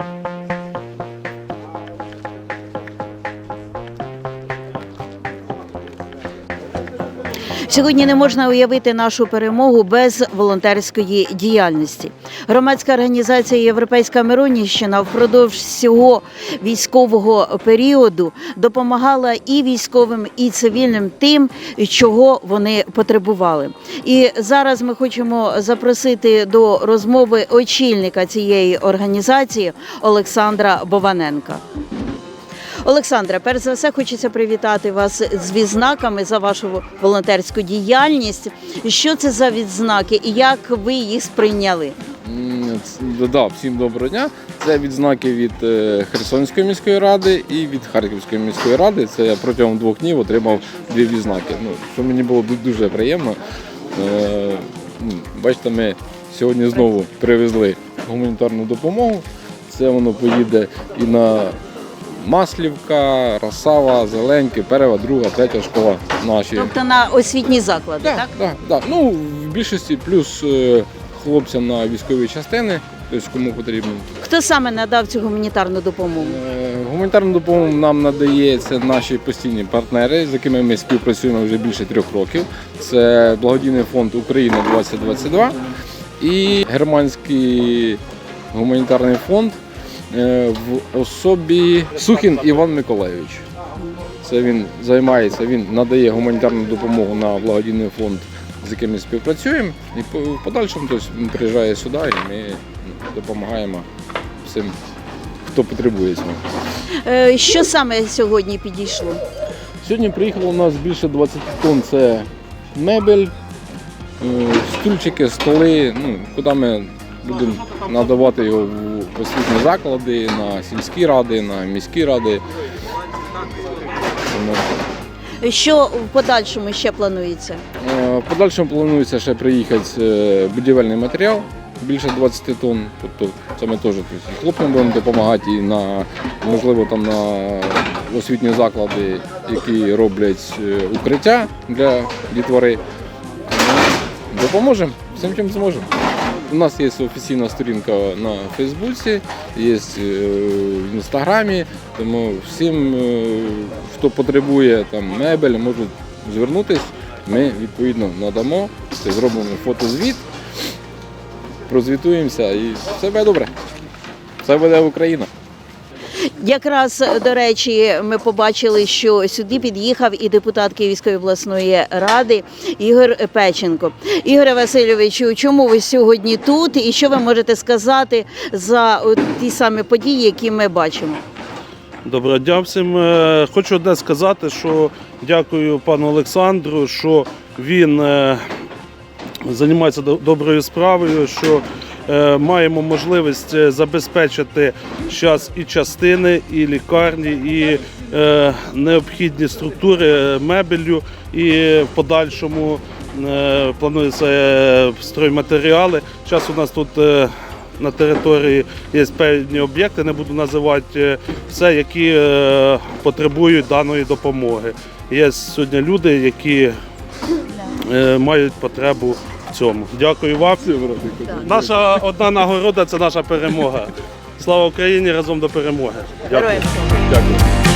you Сьогодні не можна уявити нашу перемогу без волонтерської діяльності. Громадська організація Європейська Миронівщина впродовж всього військового періоду допомагала і військовим, і цивільним тим, чого вони потребували. І зараз ми хочемо запросити до розмови очільника цієї організації Олександра Бованенка. Олександре, перш за все, хочеться привітати вас з відзнаками за вашу волонтерську діяльність. Що це за відзнаки і як ви їх сприйняли? Да, всім доброго дня. Це відзнаки від е, Херсонської міської ради і від Харківської міської ради. Це я протягом двох днів отримав дві відзнаки. Ну, що мені було дуже приємно. Е, Бачите, ми сьогодні знову привезли гуманітарну допомогу. Це воно поїде і на Маслівка, Росава, Зеленки, Перева, друга, третя школа наші. Тобто на освітні заклади, так? Так, так, так. Ну, в більшості плюс е, хлопцям на військові частини, тобто кому потрібно. Хто саме надав цю гуманітарну допомогу? Е, Гуманітарну допомогу нам надає це наші постійні партнери, з якими ми співпрацюємо вже більше трьох років. Це благодійний фонд Україна 2022 і германський гуманітарний фонд в особі Сухін Іван Миколайович. Це він займається, він надає гуманітарну допомогу на благодійний фонд, з яким ми співпрацюємо. І в подальшому тобто, він приїжджає сюди і ми допомагаємо всім, хто потребує цього. Е, Що саме сьогодні підійшло? Сьогодні приїхало у нас більше 20 тонн. Це мебель, е, стульчики, столи, ну, куди ми будемо надавати його в освітні заклади, на сільські ради, на міські ради. Тому, Що в подальшому ще планується? е, В подальшому планується ще приїхати е, будівельний матеріал більше 20 тонн. Тобто це ми теж і хлопцям будемо допомагати, і на можливо там на освітні заклади, які роблять е, укриття для дітвори. Тому Допоможемо всім, чим зможемо. У нас є офіційна сторінка на Фейсбуці, є е, в інстаграмі, тому всім, е, хто потребує там мебель, можуть звернутися. Ми відповідно надамо, зробимо фотозвіт, прозвітуємося і все буде добре. Все буде Україна. Якраз до речі, ми побачили, що сюди під'їхав і депутат Київської обласної ради Ігор Печенко. Ігоре Васильовичу, чому ви сьогодні тут і що ви можете сказати за ті самі події, які ми бачимо? Доброго дня всім. Е, Хочу одне сказати, що дякую пану Олександру, що він е, займається до- доброю справою, що е, маємо можливість е, забезпечити зараз і частини, і лікарні, і е, необхідні структури е, мебелью, і в подальшому е, планується е, стройматеріали. Зараз у нас тут. е, на території є певні об'єкти, не буду називати е, все, які е, потребують даної допомоги. Є сьогодні люди, які е, мають потребу цьому. Дякую вам. Наша одна нагорода це наша перемога. Слава Україні! Разом до перемоги. Дякую. Героям! Дякую.